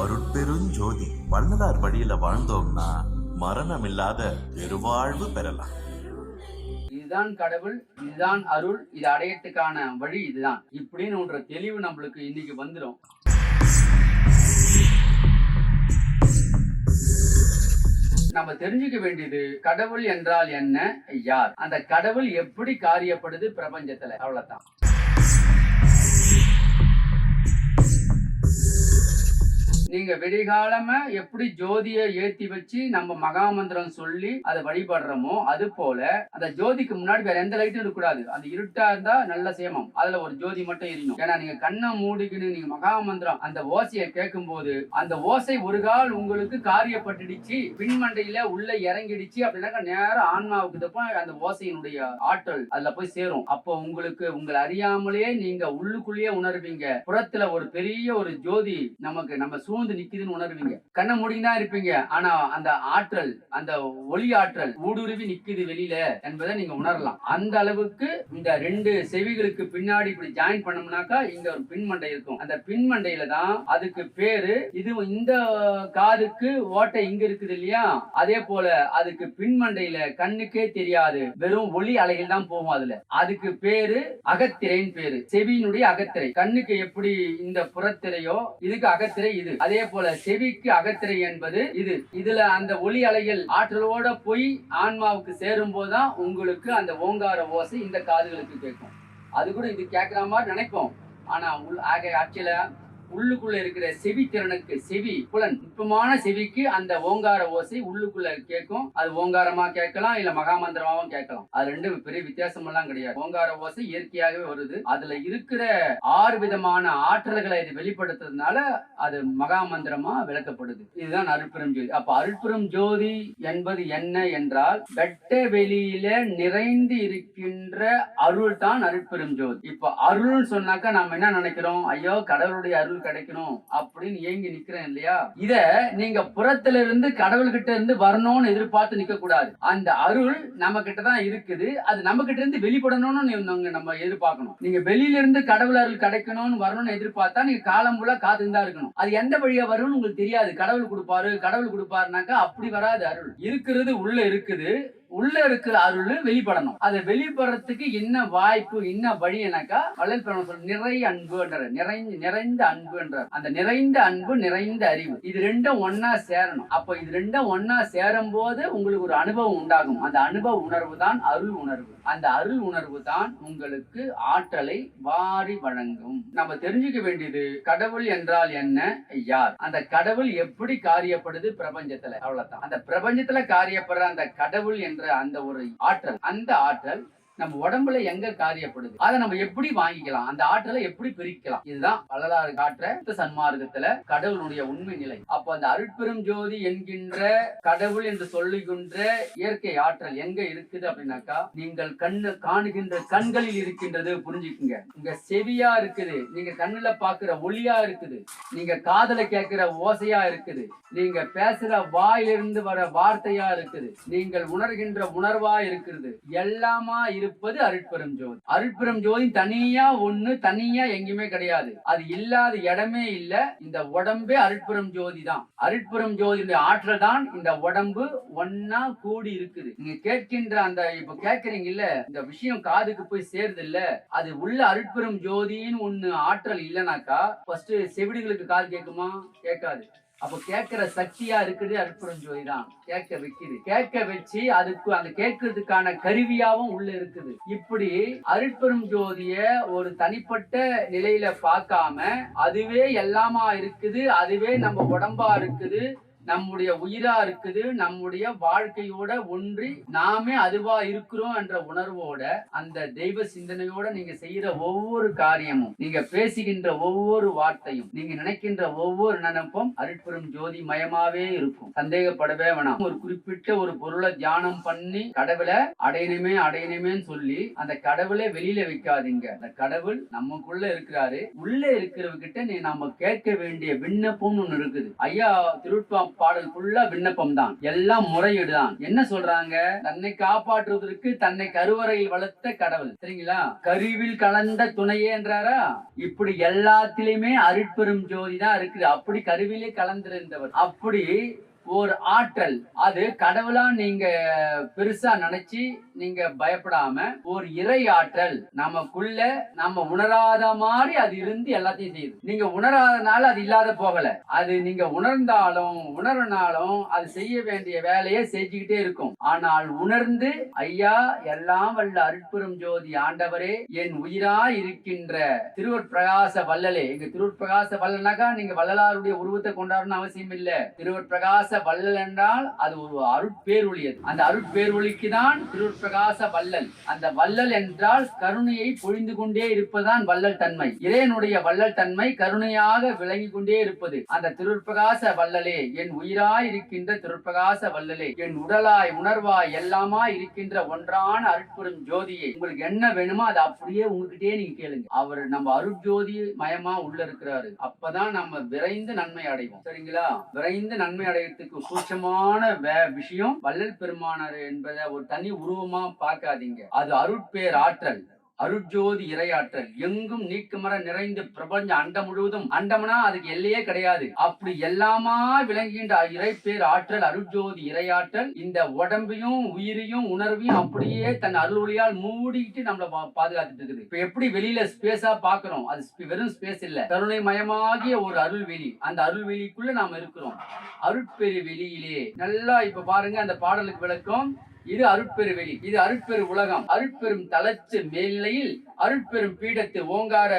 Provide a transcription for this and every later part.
அருட்பெருஞ்சோதி வள்ளலார் வழியில வாழ்ந்தோம்னா மரணமில்லாத பெருவாழ்வு பெறலாம். இதுதான் கடவுள் இதுதான் அருள் இது அடையத்துக்கான வழி இதுதான். இப்படின்னு ஒன்ற தெளிவு நம்மளுக்கு இன்னைக்கு வந்துடும் நம்ம தெரிஞ்சுக்க வேண்டியது கடவுள் என்றால் என்ன? யார்? அந்த கடவுள் எப்படி காரியப்படுது பிரபஞ்சத்துல? அவ்வளவுதான். நீங்க விடிகாலம எப்படி ஜோதிய ஏத்தி வச்சு நம்ம மகாமந்திரம் சொல்லி அதை வழிபடுறோமோ அது போல அந்த ஜோதிக்கு முன்னாடி வேற எந்த லைட்டும் இருக்கக்கூடாது. அந்த இருட்டா இருந்தா நல்ல சேமம். அதுல ஒரு ஜோதி மட்டும் எரியணும். ஏன்னா நீங்க கண்ணை மூடிக்கின்னு நீங்க மகாமந்திரம் அந்த ஓசையை கேட்கும் போது அந்த ஓசை ஒரு கால் உங்களுக்கு காரியப்பட்டுடுச்சு பின்மண்டையில உள்ள இறங்கிடுச்சு அப்படின்னாக்கா நேரம் ஆன்மாவுக்கு தப்ப அந்த ஓசையினுடைய ஆற்றல் அதுல போய் சேரும். அப்போ உங்களுக்கு உங்களை அறியாமலே நீங்க உள்ளுக்குள்ளேயே உணர்வீங்க. புறத்துல ஒரு பெரிய ஒரு ஜோதி நமக்கு நம்ம சூழ்ந்து நிக்குதுன்னு உணர்வீங்க. கண்ணை மூடினா இருப்பீங்க. ஆனா அந்த ஆற்றல் அந்த ஒளி ஆற்றல் ஊடுருவி நிக்குது வெளியில என்பதை நீங்க உணரலாம். அந்த அளவுக்கு இந்த ரெண்டு செவிகளுக்கு பின்னாடி இப்படி ஜாயின் பண்ணோம்னாக்கா இங்க ஒரு பின்மண்டை இருக்கும். அந்த பின்மண்டையில தான் அதுக்கு பேரு இது இந்த காதுக்கு ஓட்டை இங்க இருக்குது இல்லையா? அதே போல அதுக்கு பின்மண்டையில கண்ணுக்கே தெரியாது. வெறும் ஒளி அலைகள் தான் போகும் அதுல. அதுக்கு பேரு அகத்திரைன்னு பேரு. செவியினுடைய அகத்திரை. கண்ணுக்கு எப்படி இந்த புறத்திரையோ இதுக்கு அகத்திரை இது. அதே போல செவிக்கு அகத்திரை என்பது இது. இதுல அந்த ஒளி அலைகள் ஆற்றலோட போய் ஆன்மாவுக்கு சேரும் போதுதான் உங்களுக்கு அந்த ஓங்கார ஓசை இந்த காதுகளுக்கு கேட்கும். அது கூட இது கேட்கிற மாதிரி நினைப்போம். ஆனா உள் ஆக ஆட்சியில உள்ளுக்குள்ள இருக்கிற செவி திறனுக்கு செவி புலன் நுட்பமான செவிக்கு அந்த ஓங்கார ஓசை உள்ளுக்குள்ள கேட்கும். அது ஓங்காரமா கேட்கலாம் இல்ல மகாமந்திரமாவும் கேட்கலாம். அது ரெண்டு பெரிய வித்தியாசம் எல்லாம் கிடையாது. ஓங்கார ஓசை இயற்கையாகவே வருது. அதுல இருக்கிற ஆறு விதமான ஆற்றல்களை இது வெளிப்படுத்துறதுனால அது மகாமந்திரமா விளக்கப்படுது. இதுதான் அருட்பெரும் ஜோதி. அப்ப அருட்பெரும் ஜோதி என்பது என்ன என்றால் வெட்ட வெளியில நிறைந்து இருக்கின்ற அருள் தான் அருட்பெரும் ஜோதி. இப்ப அருள்னு சொன்னாக்கா நாம என்ன நினைக்கிறோம்? ஐயோ கடவுளுடைய அருள் கிடைக்கணும் அப்படின்னு ஏங்கி நிக்கிறேன் இல்லையா? இத நீங்க புறத்துல இருந்து கடவுள்கிட்ட இருந்து வரணும்னு எதிர்பார்த்து நிக்க கூடாது அந்த அருள் நம்ம கிட்ட தான் இருக்குது. அது நம்ம கிட்ட இருந்து வெளிப்படணும்னு நம்ம எதிர்பார்க்கணும். நீங்க வெளியில இருந்து கடவுள் அருள் கிடைக்கணும்னு வரணும்னு எதிர்பார்த்தா நீங்க காலம் ஃபுல்லா காத்துன்னு தான் இருக்கணும். அது எந்த வழியா வரும்னு உங்களுக்கு தெரியாது. கடவுள் கொடுப்பாரு கடவுள் கொடுப்பாருனாக்கா அப்படி வராது அருள். இருக்கிறது உள்ள இருக்குது. உள்ள இருக்கிற அருள் வெளிப்படணும். அதை வெளிப்படுறதுக்கு என்ன வாய்ப்பு என்ன வழினாக்கா வள்ளல் பெருமாள் சொல்ற நிறை அன்பு என்ற நிறைந்த நிறைந்த அன்பு அந்த நிறைந்த அன்பு நிறைந்த அறிவு. இது ரெண்டும் ஒன்னா சேரணும். அப்ப இது ரெண்டும் ஒன்னா சேரும் போது உங்களுக்கு ஒரு அனுபவம் உண்டாகும். அந்த அனுபவ உணர்வு தான் அருள் உணர்வு. அந்த அருள் உணர்வு தான் உங்களுக்கு ஆற்றலை வாரி வழங்கும். நம்ம தெரிஞ்சுக்க வேண்டியது கடவுள் என்றால் என்ன? யார்? அந்த கடவுள் எப்படி காரியப்படுது பிரபஞ்சத்துல? அவ்வளவுதான். அந்த பிரபஞ்சத்துல காரியப்படுற அந்த கடவுள் என்ற அந்த ஒரு ஆற்றல் அந்த ஆற்றல் நம்ம உடம்புல எங்க காரியப்படுது? அதை நம்ம எப்படி வாங்கிக்கலாம்? அந்த ஆற்றலை எப்படி பிரிக்கலாம்? இதுதான் வள்ளலாறு காட்டுற சன்மார்க்கத்துல கடவுளுடைய உண்மை நிலை. அப்போ அந்த அருட்பெரும் ஜோதி என்கின்ற கடவுள் என்று சொல்லுகின்ற இயற்கை ஆற்றல் எங்க இருக்குது அப்படின்னாக்கா நீங்கள் கண்ணு காணுகின்ற கண்களில் இருக்கின்றது புரிஞ்சுக்குங்க. உங்க செவியா இருக்குது. நீங்க கண்ணுல பாக்குற ஒளியா இருக்குது. நீங்க காதல கேட்கிற ஓசையா இருக்குது. நீங்க பேசுற வாயிலிருந்து வர வார்த்தையா இருக்குது. நீங்கள் உணர்கின்ற உணர்வா இருக்கிறது எல்லாமா இருப்பது அருட்பெரும் ஜோதி. அருட்பெரும் ஜோதி தனியா ஒண்ணு தனியா எங்கேயுமே கிடையாது. அது இல்லாத இடமே இல்ல. இந்த உடம்பே அருட்பெரும் ஜோதி தான். அருட்பெரும் ஜோதியுடைய ஆற்றல் தான் இந்த உடம்பு ஒன்னா கூடி இருக்குது. நீங்க கேட்கின்ற அந்த இப்ப கேட்கறீங்க இல்ல இந்த விஷயம் காதுக்கு போய் சேருது இல்ல அது உள்ள அருட்பெரும் ஜோதின்னு ஒண்ணு ஆற்றல் இல்லைனாக்கா ஃபர்ஸ்ட் செவிடுகளுக்கு காது கேட்குமா? கேட்காது. அப்ப கேட்கிற சக்தியா இருக்குது அற்புதம் ஜோதி தான். கேட்க வைக்குது. கேட்க வச்சு அதுக்கு அந்த கேட்கறதுக்கான கருவியாவும் உள்ள இருக்குது. இப்படி அருட்பெரும் ஜோதிய ஒரு தனிப்பட்ட நிலையில பார்க்காம அதுவே எல்லாமா இருக்குது அதுவே நம்ம உடம்பா இருக்குது நம்முடைய உயிரா இருக்குது நம்முடைய வாழ்க்கையோட ஒன்றி நாமே அதுவா இருக்கிறோம் என்ற உணர்வோட அந்த தெய்வ சிந்தனையோட நீங்க செய்யற ஒவ்வொரு காரியமும் நீங்க பேசுகின்ற ஒவ்வொரு வார்த்தையும் நீங்க நினைக்கின்ற ஒவ்வொரு நினைப்பும் அருட்பெரும் ஜோதி மயமாவே இருக்கும். சந்தேகப்படவே வேணாம். ஒரு குறிப்பிட்ட ஒரு பொருளை தியானம் பண்ணி கடவுளை அடையணுமே அடையணுமேன்னு சொல்லி அந்த கடவுளை வெளியில வைக்காதீங்க. அந்த கடவுள் நமக்குள்ள இருக்கிறாரு. உள்ள இருக்கிறவங்கிட்ட நீ நம்ம கேட்க வேண்டிய விண்ணப்பம்னு ஒண்ணு இருக்குது. ஐயா திருட்பா பாடல் ஃபுல்லா விண்ணப்பம் தான் எல்லாம் முறையீடு தான் என்ன சொல்றாங்க? தன்னை காப்பாற்றுவதற்கு தன்னை கருவறையில் வளர்த்த கடவுள். சரிங்களா? கருவில் கலந்த துணையே என்றாரா? இப்படி எல்லாத்திலையுமே அருட்பெரும் ஜோதி தான் இருக்குது. அப்படி கருவிலே கலந்திருந்தவர். அப்படி ஒரு ஆற்றல். அது கடவுளா நீங்க பெருசா நினைச்சு நீங்க பயப்படாம ஒரு இறை ஆற்றல் நமக்குள்ள நம்ம உணராத மாதிரி அது இருந்து எல்லாத்தையும் செய்யுது. நீங்க உணராதனால அது இல்லாத போகல. அது நீங்க உணர்ந்தாலும் உணர்னாலும் அது செய்ய வேண்டிய வேலையை செஞ்சுக்கிட்டே இருக்கும். ஆனால் உணர்ந்து ஐயா எல்லாம் வல்ல அருட்பெரும் ஜோதி ஆண்டவரே என் உயிரா இருக்கின்ற திருவர் பிரகாச வல்லலே எங்க திருவர் பிரகாச வல்லனாக்கா நீங்க வள்ளலாருடைய உருவத்தை கொண்டாடணும் அவசியம் இல்லை திருவர் பிரகாச வள்ளல் என்றால் அது ஒரு அருட்பேரொழியது அந்த அருட்பேரொழிக்கு தான் திருப்பிரகாச வள்ளல். அந்த வள்ளல் என்றால் கருணையை பொழிந்து கொண்டே இருப்பதுதான் வள்ளல் தன்மை. இறையனுடைய வள்ளல் தன்மை கருணையாக விளங்கி கொண்டே இருப்பது. அந்த திருப்பிரகாச வள்ளலே என் உயிராய் இருக்கின்ற திருப்பிரகாச வள்ளலே என் உடலாய் உணர்வாய் எல்லாமா இருக்கின்ற ஒன்றான அருட்பெரும் ஜோதியை உங்களுக்கு என்ன வேணுமோ அதை அப்படியே உங்ககிட்டயே நீங்க கேளுங்க. அவர் நம்ம அருட்ஜோதி மயமா உள்ள இருக்கிறாரு. அப்பதான் நம்ம விரைந்து நன்மை அடைவோம். சரிங்களா? விரைந்து நன்மை அடையறதுக்கு சூட்சமான வே- விஷயம் வள்ளல் பெருமானார் என்பதை ஒரு தனி உருவமா பார்க்காதீங்க. அது அருட்பேர் ஆற்றல் அருட்ஜோதி இறையாற்றல் எங்கும் நீக்கமர நிறைந்து பிரபஞ்ச அண்டம் முழுவதும் அண்டம்னா அதுக்கு எல்லையே கிடையாது. அப்படி எல்லாமா விளங்குகின்ற இறைப்பேர் ஆற்றல் அருட்ஜோதி இறையாற்றல் இந்த உடம்பையும் உயிரையும் உணர்வையும் அப்படியே தன் அருள்வழியால் மூடிக்கிட்டு நம்மள பாதுகாத்துட்டு இருக்குது. இப்ப எப்படி வெளியில ஸ்பேஸா பாக்குறோம் அது வெறும் ஸ்பேஸ் இல்ல. கருணை மயமாகிய ஒரு அருள்வெளி. அந்த அருள்வெளிக்குள்ள நாம இருக்கிறோம். அருட்பெரு வெளியிலே. நல்லா இப்ப பாருங்க அந்த பாடலுக்கு விளக்கம். இது அருட்பெரு வெளி இது அருட்பெரு உலகம். அருட்பெரும் தளத்து மேல்நிலையில் அருட்பெரும் பீடத்து ஓங்கார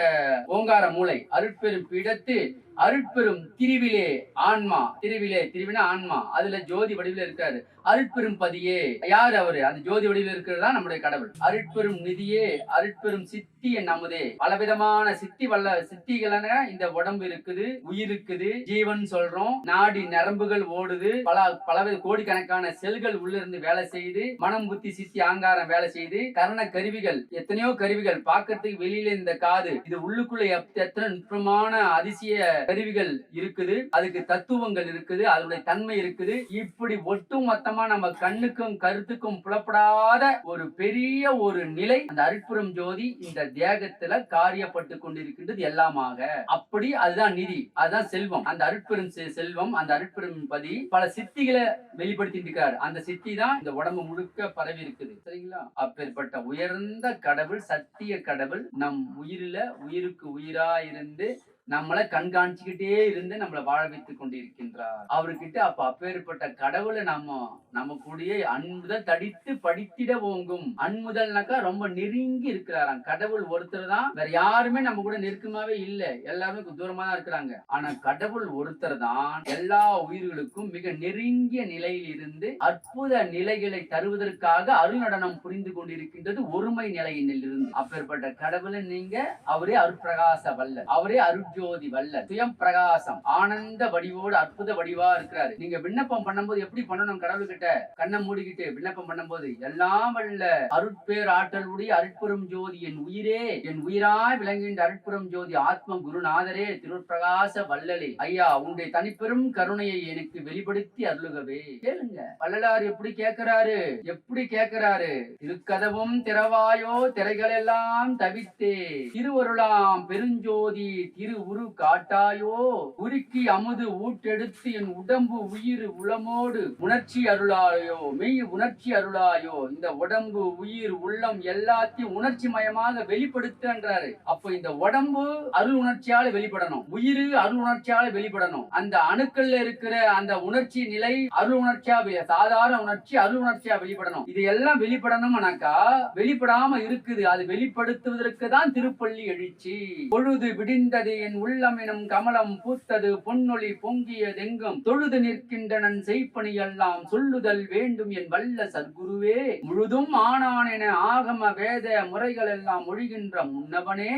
ஓங்கார மூலை அருட்பெரும் பீடத்து அருட்பெரும் திருவிலே ஆன்மா திருவிலே திருவினா ஆன்மா அதுல ஜோதி வடிவில் இருக்காரு. அருட்பெரும் பதியே யார் அவரு? அந்த ஜோதி வடிவில் இருக்கிறது தான் நம்முடைய கடவுள். அருட்பெரும் நிதியே அருட்பெரும் சித்தி நமதே பலவிதமான சித்தி வல்ல சித்திகளான இந்த உடம்பு இருக்குது உயிர் இருக்குது. ஜீவன் சொல்றோம் நாடி நரம்புகள் ஓடுது. பல பல கோடிக்கணக்கான செல்கள் உள்ள இருந்து வேலை செய்து மனம் புத்தி சித்தி ஆங்காரம் வேலை செய்து கரண கருவிகள் எத்தனையோ கருவிகள் பார்க்கறதுக்கு வெளியில இந்த காது. இது உள்ளுக்குள்ள எத்தனை நுட்பமான அதிசய கருவிகள் இருக்குது அதுக்கு தத்துவங்கள் இருக்குது அதனுடைய தன்மை இருக்குது. இப்படி ஒட்டும் மொத்தமா நம்ம கண்ணுக்கும் கருத்துக்கும் புலப்படாத ஒரு பெரிய ஒரு நிலை அந்த அருட்புறம் ஜோதி இந்த தேகத்துல காரியப்பட்டு கொண்டிருக்கின்றது எல்லாமாக. அப்படி அதுதான் நிதி அதுதான் செல்வம். அந்த அருட்பெரும் செ- செல்வம் அந்த அருட்பெரும் பதி பல சித்திகளை வெளிப்படுத்திட்டு இருக்காரு. அந்த சித்தி தான் இந்த உடம்பு முழுக்க பரவி இருக்குது. சரிங்களா? அப்பேற்பட்ட உயர்ந்த கடவுள் சத்திய கடவுள் நம் உயிரில உயிருக்கு உயிரா இருந்து நம்மளை கண்காணிச்சுக்கிட்டே இருந்து நம்மளை வாழ வைத்துக் கொண்டிருக்கின்றார். அவர்கிட்ட அப்ப அப்பேற்பட்ட கடவுளை நாம நம்ம கூடயே அன்புதல் தடித்து படித்திட ஓங்கும். அன்புதல்னாக்கா ரொம்ப நெருங்கி இருக்கிறாராம். கடவுள் ஒருத்தர் தான். வேற யாருமே நம்ம கூட நெருக்கமாவே இல்ல. எல்லாருமே தூரமா தான் இருக்கிறாங்க. ஆனா கடவுள் ஒருத்தர் தான் எல்லா உயிர்களுக்கும் மிக நெருங்கிய நிலையில் இருந்து அற்புத நிலைகளை தருவதற்காக அருநடனம் புரிந்து கொண்டிருக்கின்றது ஒருமை நிலையினில் இருந்து. அப்பேற்பட்ட கடவுளை நீங்க அவரே அருட்பிரகாச வல்ல அவரே ஜோதி வல்ல சுயம் பிரகாசம். ஆனந்த வடிவோடு அற்புத வடிவா இருக்கிறாரு. நீங்க விண்ணப்பம் பண்ணும்போது எப்படி பண்ணணும் கடவுள் கிட்ட கண்ணை மூடிக்கிட்டு விண்ணப்பம் பண்ணும்போது எல்லாம் வல்ல அருட்பேர் ஆற்றல் உடைய அருட்பெரும் ஜோதி என் உயிரே என் உயிராய் விளங்குகின்ற அருட்புறம் ஜோதி ஆத்ம குருநாதரே திருப்பிரகாச வல்லலே. ஐயா உன்னுடைய தனிப்பெரும் கருணையை எனக்கு வெளிப்படுத்தி அருளுகவே. கேளுங்க. வள்ளலார் எப்படி கேட்கிறாரு? எப்படி கேட்கிறாரு? திருக்கதவும் திறவாயோ திரைகள் எல்லாம் தவித்தே. திருவருளாம் பெருஞ்சோதி திரு உரு காட்டாயோ? உருக்கி அமுது ஊட்டெடுத்து என் உடம்பு உயிர் உளமோடு உணர்ச்சி அருளாயோ? மெய் உணர்ச்சி அருளாயோ? இந்த உடம்பு உயிர் உள்ளம் எல்லாத்தையும் உணர்ச்சி மயமாக வெளிப்படுத்துன்றாரு அப்போ இந்த உடம்பு அருள் உணர்ச்சியால வெளிப்படணும். உயிர் அருள் உணர்ச்சியால வெளிப்படணும். அந்த அணுக்கள்ல இருக்கிற அந்த உணர்ச்சி நிலை அருள் உணர்ச்சியா சாதாரண உணர்ச்சி அருள் உணர்ச்சியா வெளிப்படணும். இது எல்லாம் வெளிப்படணும்னாக்கா வெளிப்படாம இருக்குது. அது வெளிப்படுத்துவதற்கு தான் திருப்பள்ளி எழுச்சி. பொழுது விடிந்தது என் உள்ளம் எனும் கமலம் பூத்தது பொன்னொழி பொங்கியதெங்கும். தொழுது நிற்கின்றனன் செய்ப்பணி எல்லாம் சொல்லுதல் வேண்டும் என் வல்ல சத்குருவே. முழுதும் ஆனான் என ஆகம வேத முறைகள் எல்லாம் மொழிகின்ற முன்னவனே.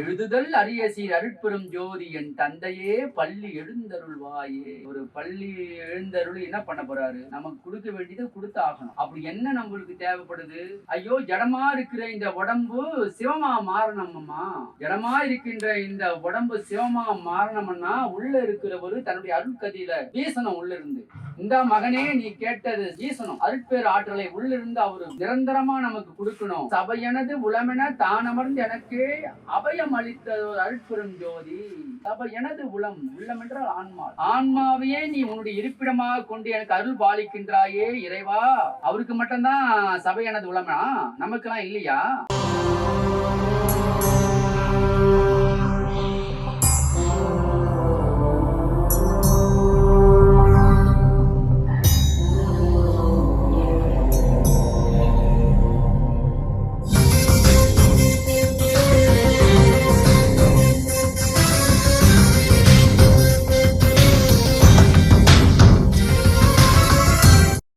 எழுதுதல் அரிய சீர் அருட்பெரும் ஜோதி என் தந்தையே பள்ளி எழுந்தருள்வாயே. ஒரு பள்ளி எழுந்தருள் என்ன பண்ண போறாரு? நமக்கு கொடுக்க வேண்டியது கொடுத்து ஆகணும் அப்படி என்ன நம்மளுக்கு தேவைப்படுது? ஐயோ ஜடமா இருக்கிற இந்த உடம்பு சிவமா மாறணும் அம்மா ஜடமா இருக்கின்ற இந்த உடம்பு சிவமா மாறணும்னா உள்ள இருக்கிறவரு தன்னுடைய அருட்கதியில வீசணும் உள்ள இருந்து இந்த மகனே நீ கேட்டது வீசணும். அருட்பேர் ஆற்றலை உள்ள இருந்து அவரு நிரந்தரமா நமக்கு கொடுக்கணும். சபையனது உளமென தானமர்ந்து எனக்கே அபயம் அளித்த ஒரு அருட்பெரும் ஜோதி. சபை எனது உளம் உள்ளம் என்றால் ஆன்மா. ஆன்மாவையே நீ உன்னுடைய இருப்பிடமாக கொண்டு எனக்கு அருள் பாலிக்கின்றாயே இறைவா. அவருக்கு மட்டும்தான் சபை எனது நமக்கெல்லாம் இல்லையா?